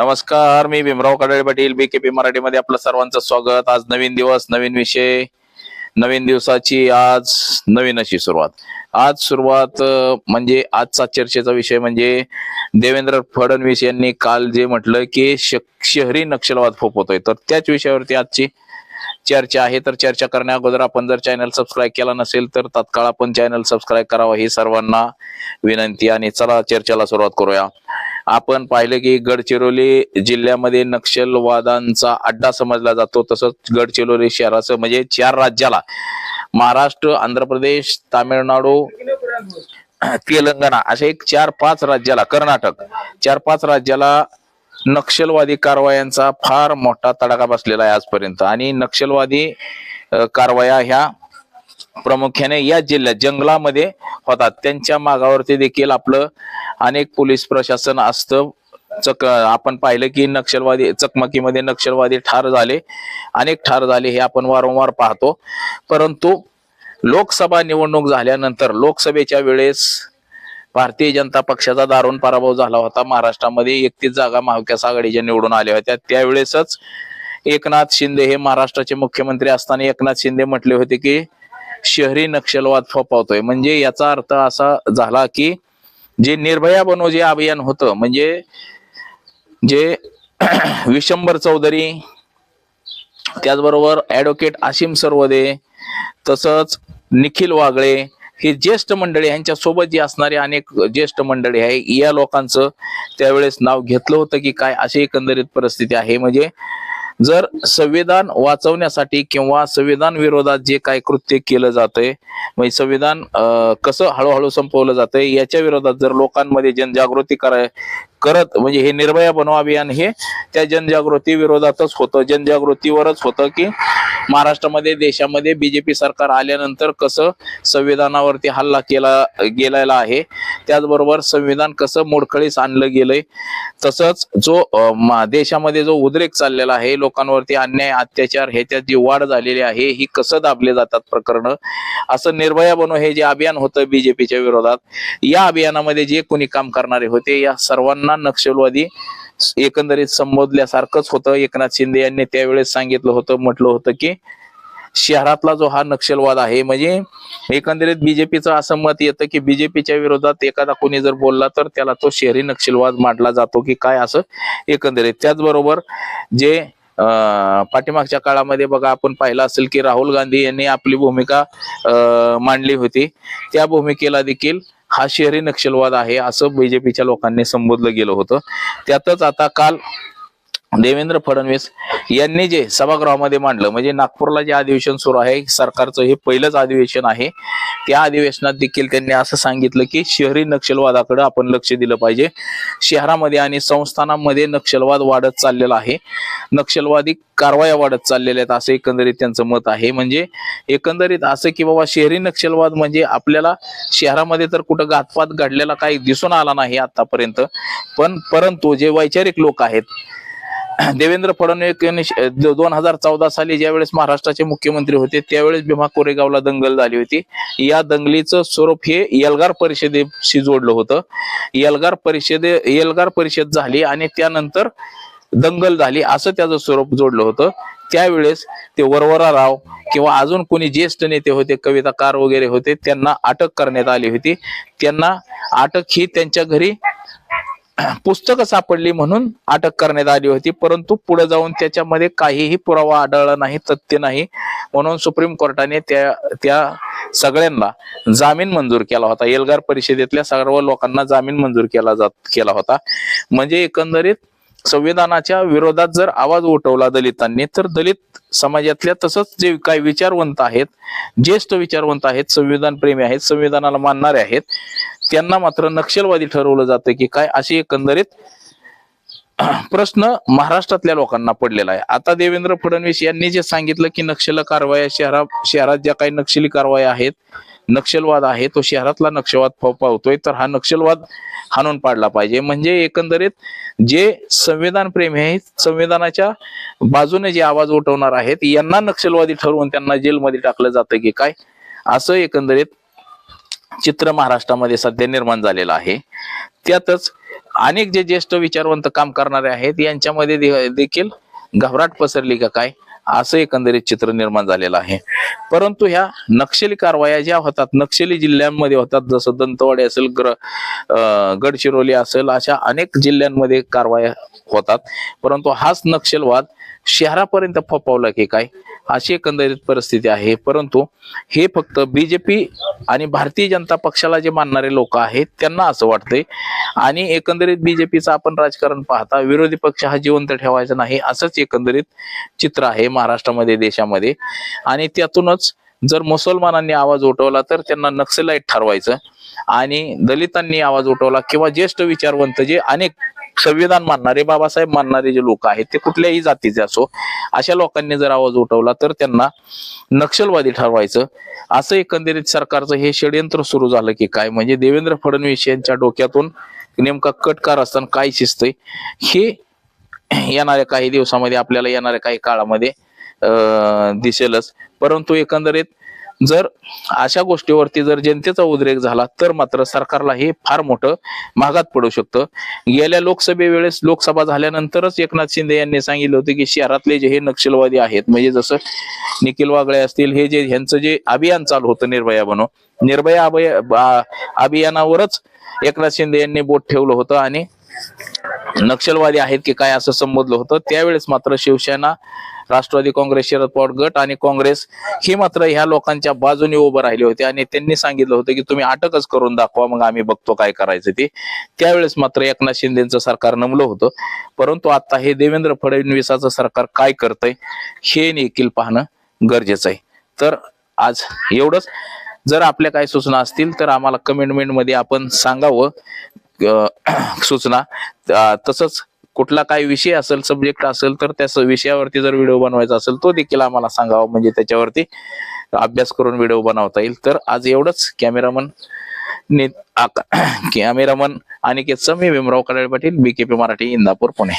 नमस्कार मी भीमराव कडाळे पाटील बीकेपी मराठीमध्ये आपलं सर्वांचं स्वागत. आज नवीन दिवस नवीन विषय नवीन दिवसाची आज नवीन अशी सुरुवात. आज सुरुवात म्हणजे आजचा चर्चेचा विषय म्हणजे देवेंद्र फडणवीस यांनी काल जे म्हटलं की श- शहरी नक्षलवाद फोपवतोय तर त्याच विषयावरती आजची चर्चा आहे. तर चर्चा करण्या अगोदर आपण जर चॅनल सबस्क्राईब केला नसेल तर तात्काळ आपण चॅनल सबस्क्राईब करावा ही सर्वांना विनंती. आणि चला चर्चेला सुरुवात करूया. आपण पाहिलं की गडचिरोली जिल्ह्यामध्ये नक्षलवादांचा अड्डा समजला जातो. तसंच गडचिरोली शहराचं म्हणजे चार राज्याला महाराष्ट्र आंध्र प्रदेश तामिळनाडू तेलंगणा अशा एक चार पाच राज्याला कर्नाटक चार पाच राज्याला नक्षलवादी कारवायांचा फार मोठा तडाखा बसलेला आहे आजपर्यंत. आणि नक्षलवादी कारवाया ह्या प्रामुख्याने या जिल्ह्यात जंगलामध्ये होतात. त्यांच्या मागावरती देखील आपलं अनेक पोलीस प्रशासन असतं. चक आपण पाहिलं की नक्षलवादी चकमकीमध्ये नक्षलवादी ठार झाले. अनेक ठार झाले हे आपण वारंवार पाहतो. परंतु लोकसभा निवडणूक झाल्यानंतर लोकसभेच्या वेळेस भारतीय जनता पक्षाचा दारुण पराभव झाला होता. महाराष्ट्रामध्ये एकतीस जागा महाविकास आघाडीच्या निवडून आल्या होत्या. त्यावेळेसच एकनाथ शिंदे हे महाराष्ट्राचे मुख्यमंत्री असताना एकनाथ शिंदे म्हटले होते की शहरी नक्षलवाद फोपावतोय म्हणजे याचा अर्थ असा झाला की जे निर्भया बनो जे अभियान होतं म्हणजे जे विशंबर चौधरी त्याचबरोबर ऍडव्होकेट आशिम सरवदे तसंच निखिल वागळे हे ज्येष्ठ मंडळी यांच्या सोबत जी असणारी अनेक ज्येष्ठ मंडळी आहे या लोकांचं त्यावेळेस नाव घेतलं होतं की काय अशी एकंदरीत परिस्थिती आहे. म्हणजे जर संविधान वाचवण्यासाठी किंवा संविधान विरोधात जे काय कृत्य केलं जातंय म्हणजे संविधान कसं हळूहळू संपवलं जातंय याच्या विरोधात जर लोकांमध्ये जनजागृती कराय करत म्हणजे हे निर्भया बनवा अभियान हे त्या जनजागृती विरोधातच होतं. जनजागृतीवरच होतं की महाराष्ट्रामध्ये देशामध्ये बीजेपी सरकार आल्यानंतर कसं संविधानावरती हल्ला केला गेलेला आहे. त्याचबरोबर संविधान कसं मोडखळीस आणलं गेलंय. तसंच जो मा- देशामध्ये जो उद्रेक चाललेला आहे लोकांवरती अन्याय अत्याचार ह्याच्यात जी वाढ झालेली आहे ही कसं दाबले जातात प्रकरण? असं निर्भया बनो हे जे अभियान होतं बीजेपीच्या विरोधात या अभियानामध्ये जे कोणी काम करणारे होते या सर्वांना नक्षलवादी एकंदरीत संबोधल्यासारखंच होतं. एकनाथ शिंदे यांनी त्यावेळेस सांगितलं होतं म्हटलं होतं की शहरातला जो हा नक्षलवाद आहे म्हणजे एकंदरीत बीजेपीचं असं मत येतं की बीजेपीच्या विरोधात एखादा कोणी जर बोलला तर त्याला तो शहरी नक्षलवाद मांडला जातो की काय असं एकंदरीत. त्याचबरोबर जे पाठीमागच्या काळामध्ये बघा आपण पाहिलं असेल की राहुल गांधी यांनी आपली भूमिका अं, मांडली होती. त्या भूमिकेला देखील हा शहरी नक्षलवाद आहे असं बीजेपीच्या लोकांनी संबोधलं गेलं होतं. त्यातच आता काल देवेंद्र फडणवीस यांनी जे सभागृहामध्ये मांडलं म्हणजे नागपूरला जे अधिवेशन सुरू आहे सरकारचं हे पहिलंच अधिवेशन आहे. त्या अधिवेशनात देखील त्यांनी असं सांगितलं की शहरी नक्षलवादाकडे आपण लक्ष दिलं पाहिजे. शहरामध्ये आणि संस्थानामध्ये नक्षलवाद वाढत चाललेला आहे. नक्षलवादी कारवाया वाढत चाललेल्या आहेत असं एकंदरीत त्यांचं मत आहे. म्हणजे एकंदरीत असं की बाबा शहरी नक्षलवाद म्हणजे आपल्याला शहरामध्ये तर कुठं घातपात घडलेला काही दिसून आला नाही आतापर्यंत पण परंतु जे वैचारिक लोक आहेत देवेंद्र फडणवीस यांनी दोन हजार चौदा साली ज्यावेळेस महाराष्ट्राचे मुख्यमंत्री होते त्यावेळेस भीमा कोरेगावला दंगल झाली होती. या दंगलीचं स्वरूप हे एल्गार परिषदेशी जोडलं होतं. एल्गार परिषदे एल्गार परिषद झाली आणि त्यानंतर दंगल झाली असं त्याचं स्वरूप जोडलं होतं. त्यावेळेस ते वरवरा राव किंवा अजून कोणी ज्येष्ठ नेते होते कविताकार वगैरे होते त्यांना अटक करण्यात आली होती. त्यांना अटक ही त्यांच्या घरी पुस्तकं सापडली म्हणून अटक करण्यात आली होती. परंतु पुढे जाऊन त्याच्यामध्ये काहीही पुरावा आढळला नाही तथ्य नाही. म्हणून सुप्रीम कोर्टाने त्या त्या सगळ्यांना जामीन मंजूर केला होता. एल्गार परिषदेतल्या सर्व लोकांना जामीन मंजूर केला जात केला होता. म्हणजे एकंदरीत संविधानाच्या विरोधात जर आवाज उठवला दलितांनी तर दलित समाजातल्या तसंच जे काही विचारवंत आहेत ज्येष्ठ विचारवंत आहेत संविधान प्रेमी आहेत संविधानाला मानणारे आहेत त्यांना मात्र नक्षलवादी ठरवलं जातं की काय अशी एकंदरीत प्रश्न महाराष्ट्रातल्या लोकांना पडलेला आहे. आता देवेंद्र फडणवीस यांनी जे सांगितलं की नक्षल कारवाया शहरा शहरात ज्या काही नक्षली कारवाया आहेत नक्षलवाद आहे तो शहरातला नक्षलवाद पावतोय तर हा नक्षलवाद हाणून पाडला पाहिजे. म्हणजे एकंदरीत जे संविधान प्रेमी आहेत संविधानाच्या बाजूने जे आवाज उठवणार आहेत यांना नक्षलवादी ठरवून त्यांना जेलमध्ये टाकलं जातं की काय? असं एकंदरीत चित्र महाराष्ट्रामध्ये सध्या निर्माण झालेलं आहे. त्यातच अनेक जे ज्येष्ठ विचारवंत काम करणारे आहेत यांच्यामध्ये दे- देखील घबराट पसरली का काय? असं एकंदरीत चित्र निर्माण झालेलं आहे. परंतु ह्या नक्षली कारवाया ज्या होतात नक्षली जिल्ह्यांमध्ये होतात जसं दंतवाडी असेल ग्र गडचिरोली असेल अशा अनेक जिल्ह्यांमध्ये कारवाया होतात. परंतु हाच नक्षलवाद शहरापर्यंत फोपावला की काय? अशी एकंदरीत परिस्थिती आहे. परंतु हे फक्त बीजेपी आणि भारतीय जनता पक्षाला जे मानणारे लोक आहेत त्यांना असं वाटतंय. आणि एकंदरीत बीजेपीचं आपण राजकारण पाहता विरोधी पक्ष हा जिवंत ठेवायचा नाही असंच एकंदरीत चित्र आहे महाराष्ट्रामध्ये देशामध्ये. आणि त्यातूनच जर मुसलमानांनी आवाज उठवला तर त्यांना नक्सलाईट ठरवायचं. आणि दलितांनी आवाज उठवला किंवा ज्येष्ठ विचारवंत जे अनेक संविधान मानणारे बाबासाहेब मानणारे जे लोक आहेत ते कुठल्याही जातीचे असो अशा लोकांनी जर आवाज उठवला तर त्यांना नक्षलवादी ठरवायचं. असं एकंदरीत सरकारचं हे षडयंत्र सुरू झालं की काय? म्हणजे देवेंद्र फडणवीस यांच्या डोक्यातून नेमका कटकार असताना काय शिजतंय हे येणाऱ्या काही दिवसामध्ये आपल्याला येणाऱ्या काही काळामध्ये अं, दिसेलच. परंतु एकंदरीत जर अशा गोष्टीवरती जर जनतेचा उद्रेक झाला तर मात्र सरकारला हे फार मोठं महागात पडू शकतं. गेल्या लोकसभेवेळेस लोकसभा झाल्यानंतरच एकनाथ शिंदे यांनी सांगितलं होतं की शहरातले जे हे नक्षलवादी आहेत म्हणजे जसं निखिल वागळे असतील हे जे ह्यांचं जे अभियान चालू होतं निर्भया बनव निर्भया अभय अभियानावरच एकनाथ शिंदे यांनी बोट ठेवलं होतं आणि नक्षलवादी आहेत की काय असं संबोधलं होतं त्यावेळेस मात्र शिवसेना राष्ट्रवादी काँग्रेस शरद पवार गट आणि काँग्रेस ही मात्र ह्या लोकांच्या बाजूने उभं राहिले होते आणि त्यांनी सांगितलं होतं की तुम्ही अटकच करून दाखवा मग आम्ही बघतो काय करायचं ते. त्यावेळेस मात्र एकनाथ शिंदेचं सरकार नमलं होतं. परंतु आता हे देवेंद्र फडणवीसाचं सरकार काय करतंय हे देखील पाहणं गरजेचं आहे. तर आज एवढंच. जर आपल्या काही सूचना असतील तर आम्हाला कमेंटमेंटमध्ये आपण सांगावं. सूचना तसंच कुठला काही विषय असेल सब्जेक्ट असेल तर त्या विषयावरती जर व्हिडिओ बनवायचा असेल तो देखील आम्हाला सांगावा. म्हणजे त्याच्यावरती अभ्यास करून व्हिडिओ बनवता येईल. तर आज एवढंच. कॅमेरामन कॅमेरामन अनिकेत मी भीमराव कडाळे पाटील बीकेपी मराठी इंदापूर पुणे.